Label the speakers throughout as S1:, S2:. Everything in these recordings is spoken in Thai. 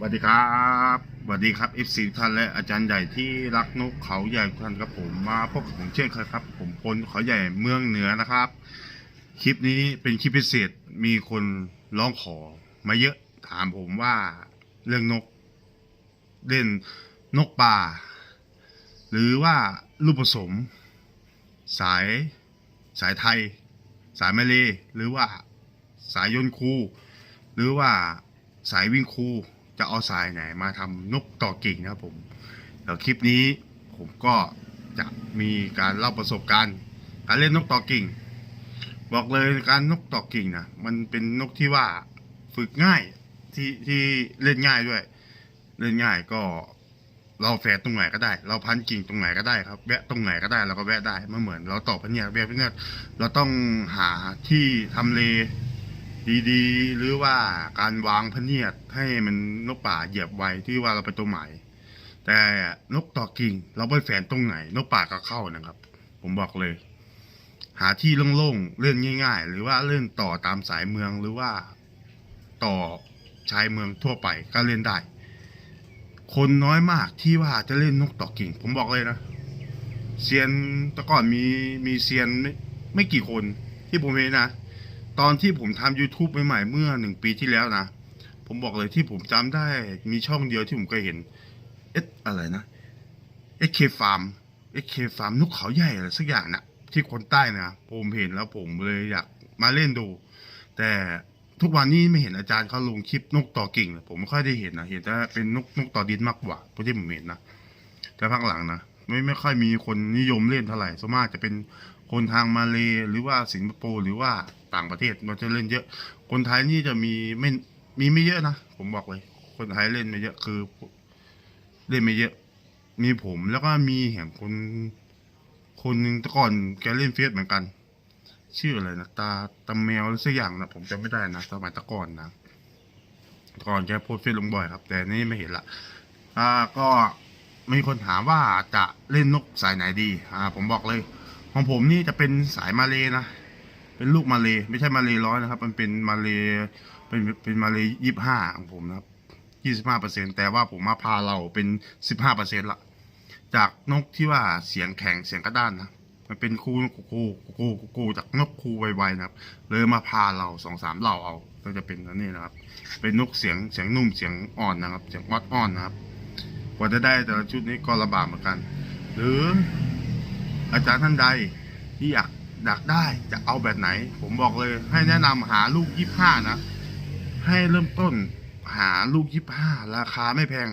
S1: สวัสดีครับสวัสดีครับเอฟซีท่านและอาจารย์ใหญ่ที่รักนกเขาใหญ่ทุกท่านครับผมมาพบกับผมเช่นเคยครับ ผมพลเขาใหญ่เมืองเหนือนะครับ คลิปนี้เป็นคลิปพิเศษมีคนร้องขอมาเยอะถามผมว่าเรื่องนก เล่นนกป่า หรือว่าลูกผสม สายสายไทย สายมาเลหรือว่าสายยนคู หรือว่าสายวิ่งคู จะเอาสายไหนมาทำนกต่อกิ่งนะครับผมเดี๋ยวคลิปนี้ผมก็จะมีการเล่าประสบการณ์ การเล่นนกต่อกิ่ง บอกเลยการนกต่อกิ่งนะมันเป็นนกที่ว่าฝึกง่ายที่ที่เล่นง่ายด้วย เล่นง่ายก็เราแฝดตรงไหนก็ได้ เราพันกิ่งตรงไหนก็ได้ครับแวะตรงไหนก็ได้เราก็แวะได้ไม่เหมือน เราต่อพันเนี่ยแวะพันเนี่ยเราต้องหาที่ทำเล ดีๆ หรือว่าการวางพเนียดให้มันนกป่าเหยียบไว้ที่ว่าเราไปตัวใหม่แต่นกต่อกิ่งเราไปแฝนตรงไหน นกป่าก็เข้านะครับ ผมบอกเลย หาที่โล่งๆเล่นง่าย ๆ หรือว่าเล่นต่อตามสายเมืองหรือว่าต่อชายเมืองทั่วไปก็เล่นได้ คนน้อยมากที่ว่าจะเล่นนกต่อกิ่ง ผมบอกเลยนะเซียนแต่ก่อนมีมีเซียนไม่ไม่กี่คนที่ผมเห็นนะ ตอนที่ผมทำ YouTube ใหม่ๆเมื่อหนึ่งปีที่แล้วนะ ผมบอกเลยที่ผมจำได้มีช่องเดียวที่ผมเคยเห็น เอ๊ะอะไรนะ SK Farm SK Farm นกเขาใหญ่อะไรสักอย่างนะที่คนใต้นะผมเห็นแล้วผมเลยอยากมาเล่นดู แต่ทุกวันนี้ไม่เห็นอาจารย์เขาลงคลิปนกต่อกิ่ง ผมไม่ค่อยได้เห็นนะเห็นแต่เป็นนกนกต่อดินมากกว่าเพราะที่ผมเห็นนะแต่ภาคหลังนะไม่ไม่ค่อยมีคนนิยมเล่นเท่าไหร่ส่วนมากจะเป็น คนทางมาเลหรือว่าสิงคโปร์หรือว่าต่างประเทศมันจะเล่นเยอะ คนไทยนี่จะมีไม่มีไม่เยอะนะผมบอกเลย คนไทยเล่นไม่เยอะคือ เล่นไม่เยอะ มีผมแล้วก็มีเห็นคน คนหนึ่งแต่ก่อนแกเล่นเฟซเหมือนกัน ชื่ออะไรนะตาตาแมวหรือสักอย่างนะผมจำไม่ได้นะสมัยตะก่อนนะก่อนแกโพสเฟซลงบ่อยครับ แต่นี่ไม่เห็นละอ่าก็มีคนถามว่าจะเล่นนกสายไหนดี อ่า ผมบอกเลย ของผมนี่จะเป็นสายมาเลนะ เป็นลูกมาเลไม่ใช่มาเลร้อยนะครับ มันเป็นมาเลเป็นเป็นมาเลยี่ห้าของผมนะครับยี่สิบห้าเปอร์เซ็นแต่ว่าผมมาพาเราเป็นสิบห้าเปอร์เซ็นละจากนกที่ว่าเสียงแข็งเสียงกระด้านนะมันเป็นคูคูคูคูคูคูจากนกคูไวๆนะครับ เลยมาพาเราสองสามเหล่าเอาก็จะเป็นอันนี้นะครับ เป็นนกเสียงเสียงนุ่มเสียงอ่อนนะครับ เสียงออดอ่อนนะครับ กว่าจะได้แต่ละชุดนี้ก็ลำบากเหมือนกัน หรือ อาจารย์ท่านใดที่อยากอยากได้จะเอาแบบไหน ผมบอกเลย ให้แนะนำหาลูกยี่ห้านะ ให้เริ่มต้นหาลูกยี่ห้าราคาไม่แพง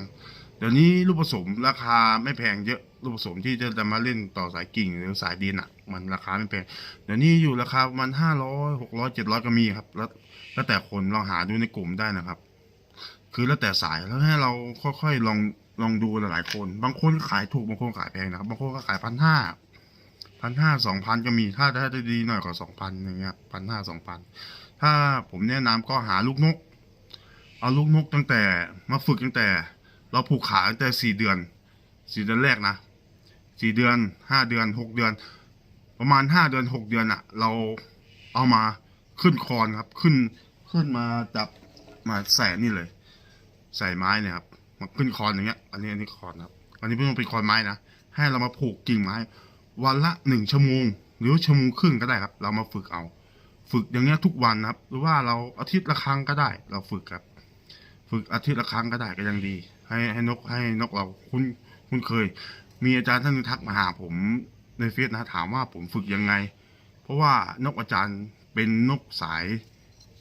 S1: เดี๋ยวนี้ลูกผสมราคาไม่แพงเยอะลูกผสมที่จะมาเล่นต่อสายกิ่งหรือสายดินอะ มันราคาไม่แพงเดี๋ยวนี้อยู่ราคาประมาณห้าร้อยหกร้อยเจ็ดร้อยก็มีครับ แล้วแล้วแต่คนลองหาดูในกลุ่มได้นะครับ คือแล้วแต่สายแล้วให้เราค่อยๆลองลองดูหลายๆคน บางคนขายถูกบางคนขายแพงนะครับ บางคนก็ขายพันห้า พันห้าสองพันก็มีถ้าถ้าจะดีหน่อยก็สองพันอย่างเงี้ยพันห้าสองพันถ้าผมแนะนำก็หาลูกนก เอาลูกนกตั้งแต่มาฝึกตั้งแต่ เราผูกขาตั้งแต่สี่เดือนสี่เดือนแรกนะสี่เดือนห้าเดือนหกเดือน ประมาณห้าเดือนหกเดือนอะเราเอามาขึ้นคอนครับ ขึ้นขึ้นมาจับมาใส่นี่เลย ใส่ไม้เนี่ยครับมาขึ้นคอนอย่างเงี้ย อันนี้อันนี้คอนครับ อันนี้ไม่ต้องเป็นคอนไม้นะให้เรามาผูกกิ่งไม้ วันละหนึ่งชั่วโมง หรือชั่วโมงครึ่งก็ได้ครับ เรามาฝึกเอา ฝึกอย่างเงี้ยทุกวันนะครับ หรือว่าเราอาทิตย์ละครั้งก็ได้ เราฝึกครับ ฝึกอาทิตย์ละครั้งก็ได้ก็ยังดี ให้ให้นกให้นกเราคุ้นคุ้นเคย มีอาจารย์ท่านนึงทักมาหาผมในเฟซนะถามว่าผมฝึกยังไง เพราะว่านกอาจารย์เป็นนกสาย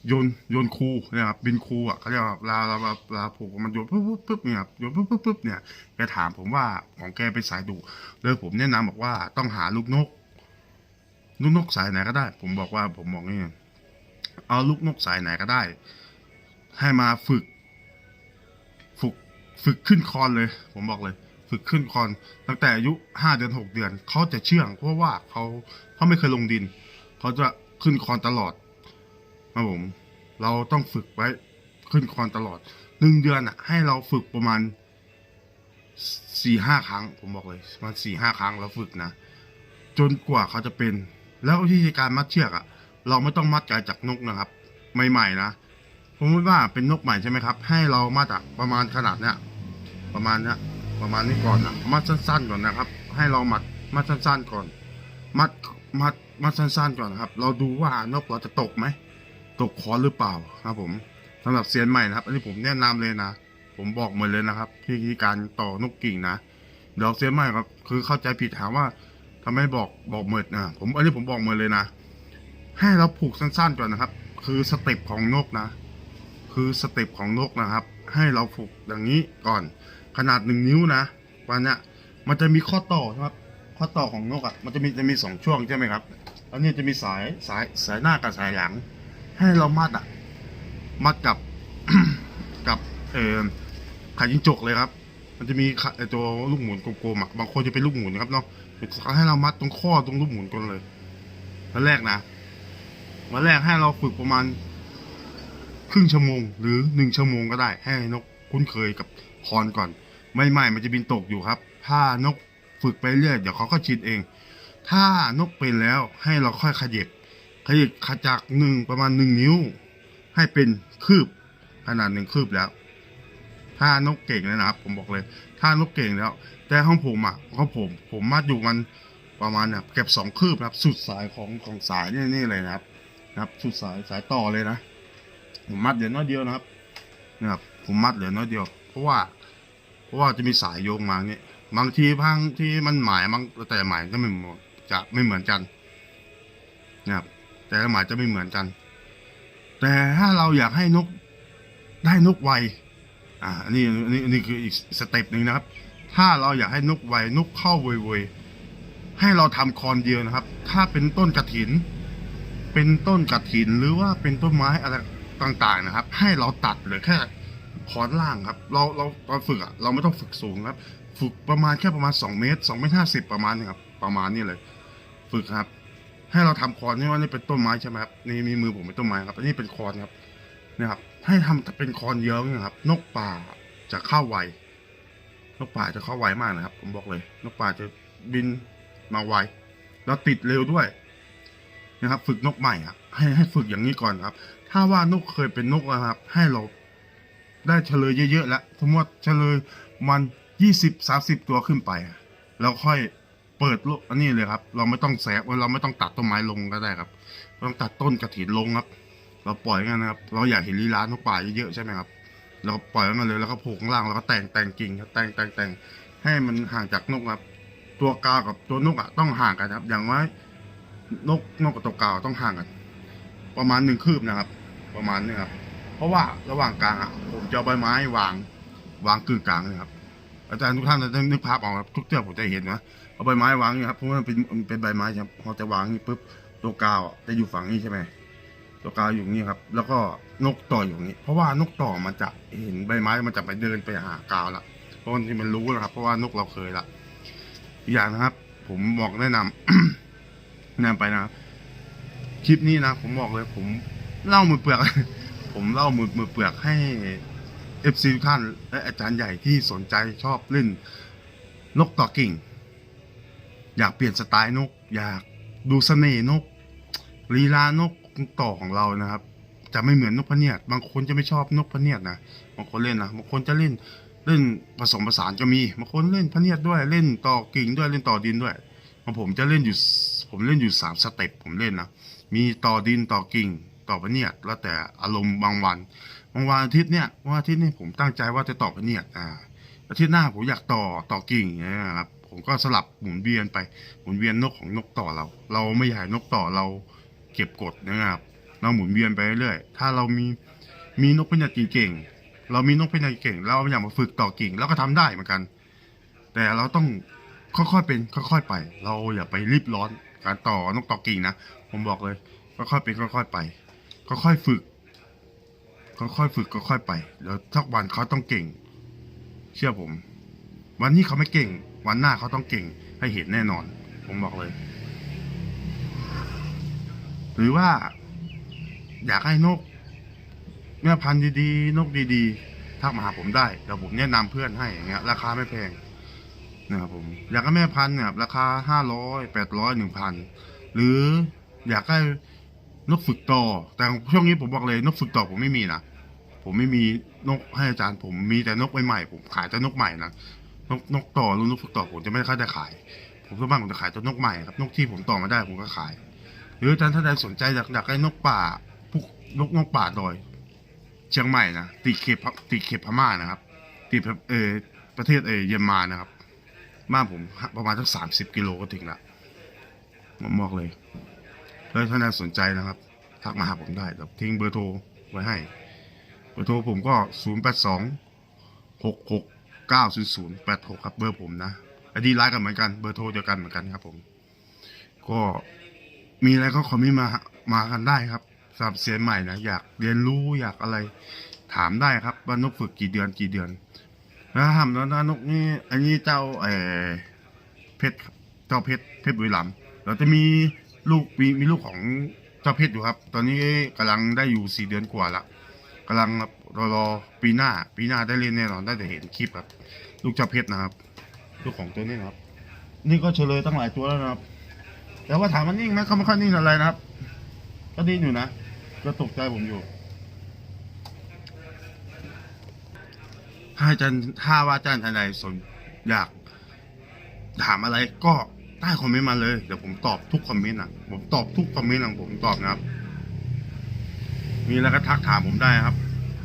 S1: โยนโยนคูนะครับบินคูอะเขาเรียกว่าลาลาลาลาผูกมันโยนปุ๊บปุ๊บปุ๊บเนี่ยโยนปุ๊บปุ๊บปุ๊บเนี่ยแกถามผมว่าของแกเป็นสายดุเลยผมแนะนำบอกว่าต้องหาลูกนก ลูกนกสายไหนก็ได้ ผมบอกว่าผมบอกนี่เอาลูกนกสายไหนก็ได้ ให้มาฝึก ฝึกฝึกขึ้นคอนเลย ผมบอกเลย ฝึกขึ้นคอนตั้งแต่อายุห้าเดือนหกเดือนเขาจะเชื่องเพราะว่าเขาเขาไม่เคยลงดินเขาจะขึ้นคอนตลอด ครับผม เราต้องฝึกไว้ขึ้นคอนตลอดหนึ่งเดือนอะ ให้เราฝึกประมาณสี่ห้าครั้ง ผมบอกเลยประมาณสี่ห้าครั้งเราฝึกนะ จนกว่าเขาจะเป็น แล้ววิธีการมัดเชือกอะ เราไม่ต้องมัดไกลจากนกนะครับ ใหม่ๆนะผมว่าเป็นนกใหม่ใช่ไหมครับ ให้เรามาจากประมาณขนาดเนี้ยประมาณเนี้ยประมาณนี้ก่อนนะมัดสั้นๆก่อนนะครับ ให้เรามัดมัดสั้นๆก่อน มัดมัดมัดสั้นๆก่อนนะครับ เราดูว่านกเราจะตกไหม ตกคอหรือเปล่าครับผมสำหรับเซียนใหม่นะครับ อันนี้ผมแนะนำเลยนะ ผมบอกหมดเลยนะครับวิธีการต่อนกกิ่งนะเดี๋ยวเซียนใหม่ครับคือเข้าใจผิดถามว่าทำไมบอกบอกหมดนะผมอันนี้ผมบอกหมดเลยนะ ให้เราผูกสั้นๆก่อนนะครับ คือสเต็ปของนกนะ คือสเต็ปของนกนะครับ ให้เราผูกอย่างนี้ก่อน ขนาดหนึ่งนิ้วนะวันเนี้ยมันจะมีข้อต่อนะครับข้อต่อของนกอะมันจะมีจะมีสองช่วงใช่ไหมครับแล้วนี่จะมีสายสายสายหน้ากับสายหลัง ให้เรามัดอะ มัดกับกับเออขายิงจกเลยครับ มันจะมีตัวลูกหมุนกลมๆอะบางคนจะเป็นลูกหมุนครับเนาะให้เรามัดตรงข้อตรงลูกหมุนก่อนเลยวันแรกนะวันแรกให้เราฝึกประมาณ ครึ่งชั่วโมง หรือหนึ่งชั่วโมงก็ได้ ให้นกคุ้นเคยกับคอนก่อน ไม่ไม่มันจะบินตกอยู่ครับ ถ้านกฝึกไปเรื่อยเดี๋ยวเขาก็ชินเอง ถ้านกเป็นแล้วให้เราค่อยขยับ ขยับขจากหนึ่งประมาณหนึ่งนิ้ว ให้เป็นคืบขนาดหนึ่งคืบแล้ว ถ้านกเก่งเลยนะครับ ผมบอกเลย ถ้านกเก่งแล้ว แต่ของผมอะของผม ผมมัดอยู่มันประมาณเนี่ยเก็บสองคืบครับ สุดสายของของสายนี่นี่เลยนะครับ นะครับ สุดสายสายต่อเลยนะผมมัดเหลือน้อยเดียวนะครับนะครับ ผมมัดเหลือน้อยเดียว เพราะว่า เพราะว่าจะมีสายโยงมาเนี่ยบางทีพังที่มันหมายบางแต่หมายก็ไม่เหมือนจะไม่เหมือนกันนะครับ แต่ละหมายจะไม่เหมือนกัน แต่ถ้าเราอยากให้นกได้นกไวอ่าอันนี้อันนี้อันนี้คืออีกสเต็ปหนึ่งนะครับ ถ้าเราอยากให้นกไวนกเข้าไวๆให้เราทำคอนเดียวนะครับ ถ้าเป็นต้นกระถิน เป็นต้นกระถินหรือว่าเป็นต้นไม้อะไรต่างๆนะครับ ให้เราตัดเหลือแค่คอนล่างครับ เราเราตอนฝึกอะเราไม่ต้องฝึกสูงครับ ฝึกประมาณแค่ประมาณ 2 เมตร2เมตรห้าสิบประมาณนี้ครับ ประมาณนี้เลย ฝึกครับ ให้เราทำคอนนี่ว่านี่เป็นต้นไม้ใช่ไหมครับนี่มีมือผมเป็นต้นไม้ครับอันนี้เป็นคอนครับนะครับ ให้ทำเป็นคอนเยอะนะครับ นกป่าจะเข้าไวนกป่าจะเข้าไวมากนะครับ ผมบอกเลย นกป่าจะบินมาไวแล้วติดเร็วด้วยนะครับ ฝึกนกใหม่อะให้ให้ฝึกอย่างนี้ก่อนครับ ถ้าว่านกเคยเป็นนกนะครับ ให้เราได้เฉลยเยอะๆแล้วสมมติเฉลยมันยี่สิบสาสิบตัวขึ้นไปอะเราค่อย เปิดโลกอันนี้เลยครับ เราไม่ต้องแสกเราไม่ต้องตัดต้นไม้ลงก็ได้ครับต้องตัดต้นกระถินลงครับ เราปล่อยงั้นนะครับ เราอยากเห็นลีลานกป่าเยอะๆใช่ไหมครับ เราปล่อยมันเลยแล้วก็ผูกข้างล่างแล้วก็แต่งแต่งกิ่งครับแต่งแต่งแต่งให้มันห่างจากนกครับ ตัวกากับตัวนกอะต้องห่างกันครับ อย่างว่านกนกกับตัวกาต้องห่างกัน ประมาณหนึ่งคืบนะครับ ประมาณนี้ครับ เพราะว่าระหว่างกลางอะผมจะเอาใบไม้วางวางกึ่งกลางเลยครับ อาจารย์ทุกท่านจะนึกภาพออกครับทุกเที่ยวผมจะเห็นนะ เอาใบไม้วางนี่ครับเพราะว่ามันเป็นมันเป็นใบไม้ครับพอจะวางนี่ปุ๊บตัวกาวจะอยู่ฝั่งนี้ใช่ไหมตัวกาวอยู่นี่ครับ แล้วก็นกต่ออยู่นี้เพราะว่านกต่อมันจะเห็นใบไม้มันจะไปเดินไปหากาวละเพราะที่มันรู้แล้วครับ เพราะว่านกเราเคยละอย่างนะครับ ผมบอกแนะนำแนะนำไปนะครับคลิปนี้นะผมบอกเลย ผมเล่ามือเปลือก ผมเล่ามือมือเปลือกให้เอฟซีทุกท่านและอาจารย์ใหญ่ที่สนใจชอบเล่นนกต่อกิ่ง อยากเปลี่ยนสไตล์นก อยากดูเสน่ห์นกลีลานกต่อของเรานะครับ จะไม่เหมือนนกพเนียด บางคนจะไม่ชอบนกพเนียดนะบางคนเล่นนะบางคนจะเล่นเล่นผสมผสานก็มีบางคนเล่นพเนียดด้วยเล่นต่อกิ่งด้วยเล่นต่อดินด้วยของผมจะเล่นอยู่ผมเล่นอยู่สามสเต็ปผมเล่นนะมีต่อดินต่อกิ่งต่อพเนียดแล้วแต่อารมณ์บางวันบางวันอาทิตย์เนี่ยวันอาทิตย์นี่ผมตั้งใจว่าจะต่อพเนียดอ่าอาทิตย์หน้าผมอยากต่อต่อกิ่งอย่างเงี้ยครับ ผมก็สลับหมุนเวียนไปหมุนเวียนนกของนกต่อเรา เราไม่อยากให้นกต่อเราเก็บกดนะครับ เราหมุนเวียนไปเรื่อยๆถ้าเรามีมีนกพะเนียดเก่งๆเรามีนกพะเนียดเก่งเราอยากมาฝึกต่อกิ่งเราก็ทำได้เหมือนกัน แต่เราต้องค่อยๆเป็นค่อยๆไป เราอย่าไปรีบร้อนการต่อนกต่อกิ่งนะผมบอกเลยค่อยๆเป็นค่อยๆไปค่อยๆฝึกค่อยๆฝึกค่อยๆไป แล้วสักวันเขาต้องเก่ง เชื่อผม วันนี้เขาไม่เก่ง วันหน้าเขาต้องเก่งให้เห็นแน่นอน ผมบอกเลย หรือว่า อยากให้นกแม่พันธุ์ดีๆ นกดีๆทักมาหาผมได้เดี๋ยวผมแนะนำเพื่อนให้อย่างเงี้ย ราคาไม่แพงนะครับผมอยากให้แม่พันธุ์เนี่ยราคาห้าร้อยแปดร้อยหนึ่งพันหรืออยากให้นกฝึกต่อ แต่ช่วงนี้ผมบอกเลยนกฝึกต่อผมไม่มีนะผมไม่มีนกให้อาจารย์ผมมีแต่นกใหม่ๆผมขายแต่นกใหม่นะ นกนกต่อรุ่นนกฝึกต่อผมจะไม่ค่อยได้ขาย ผมส่วนมากผมจะขายตัวนกใหม่ครับนกที่ผมต่อมาได้ผมก็ขาย หรืออาจารย์ท่านใดสนใจอยากอยากได้นกป่าพวกนกนกป่าดอย เชียงใหม่นะติดเขตติดเขตพม่านะครับ ติดเออประเทศเออเยอรมันนะครับบ้านผมประมาณสักสามสิบกิโลก็ถึงละผมบอกเลยแล้วท่านใดสนใจนะครับทักมาหาผมได้เดี๋ยวทิ้งเบอร์โทรไว้ให้ เบอร์โทรผมก็ศูนย์แปดสองหกหก เก้าศูนย์แปดหกครับเบอร์ผมนะไอดีไลน์กันเหมือนกันเบอร์โทรเดียวกันเหมือนกันครับผม ก็มีอะไรก็คอมเมนต์มามากันได้ครับสำหรับเซียนใหม่นะอยากเรียนรู้อยากอะไรถามได้ครับว่านกฝึกกี่เดือนกี่เดือนแล้วทำแล้วนนกนี่อันนี้เจ้าเออเพชรเจ้าเพชรเพชรบุรีรัมเราจะมีลูกมีมีลูกของเจ้าเพชรอยู่ครับ ตอนนี้กำลังได้อยู่สี่เดือนกว่าละกำลัง รอรอปีหน้า ปีหน้าได้เล่นแน่นอนได้แต่เห็นคลิปครับ ลูกจ้าเพชรนะครับ ลูกของตัวนี้นะครับ นี่ก็เฉลยตั้งหลายตัวแล้วนะครับ แต่ว่าถามมันนิ่งไหมเขาไม่ค่อยนิ่งอะไรนะครับ ก็ดิ้นอยู่นะก็ตกใจผมอยู่ ถ้าอาจารย์ถ้าว่าอาจารย์ท่านใดสนอยากถามอะไรก็ใต้คอมเมนต์มาเลย เดี๋ยวผมตอบทุกคอมเมนต์อะ ผมตอบทุกคอมเมนต์ของผมตอบนะครับ มีอะไรก็ทักถามผมได้ครับ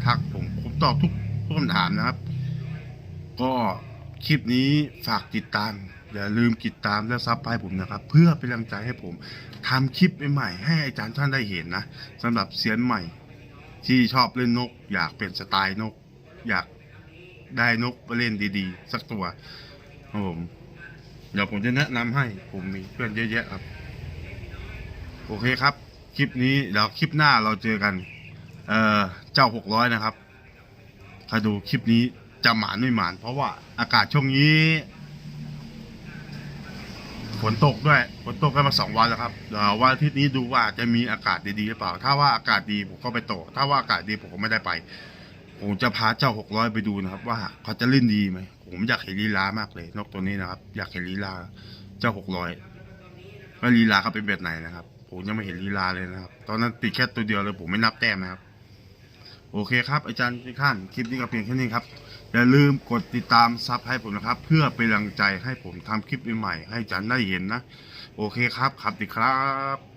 S1: ทักผมผมตอบทุกทุกคำถามนะครับ ก็คลิปนี้ฝากติดตาม อย่าลืมติดตามและซับให้ผมนะครับ เพื่อเป็นกำลังใจให้ผมทำคลิปใหม่ๆให้อาจารย์ท่านได้เห็นนะสำหรับเซียนใหม่ ที่ชอบเล่นนก อยากเป็นสไตล์นก อยากได้นกมาเล่นดีๆ สักตัวครับผมเดี๋ยวผมจะแนะนำให้ผมมีเพื่อนเยอะแยะครับ โอเคครับ คลิปนี้เดี๋ยวคลิปหน้าเราเจอกัน เอ่อ จ้าหกร้อยนะครับใครดูคลิปนี้จะหมานไม่หมาน เพราะว่าอากาศช่วงนี้ฝนตกด้วยฝนตกกันมาสองวันแล้วครับเดี๋ยววันอาทิตย์นี้ดูว่าจะมีอากาศดีๆหรือเปล่า ถ้าว่าอากาศดีผมก็ไปโตกถ้าว่าอากาศดีผมก็ไม่ได้ไปผมจะพาเจ้าหกร้อยไปดูนะครับ ว่าเขาจะเล่นดีไหมผมอยากเห็นลีลามากเลย นกตัวนี้นะครับ อยากเห็นลีลาเจ้าหกร้อยว่าลีลาเขาเป็นแบบไหนนะครับ ผมยังไม่เห็นลีลาเลยนะครับ ตอนนั้นติดแค่ตัวเดียวเลยผมไม่นับแต้มนะครับ โอเคครับอาจารย์ทุกท่านคลิปนี้ก็เพียงแค่นี้ครับ อย่าลืมกดติดตามซับให้ผมนะครับ เพื่อเป็นกำลังใจให้ผมทำคลิปใหม่ๆให้อาจารย์ได้เห็นนะ โอเคครับ ครับดีครับ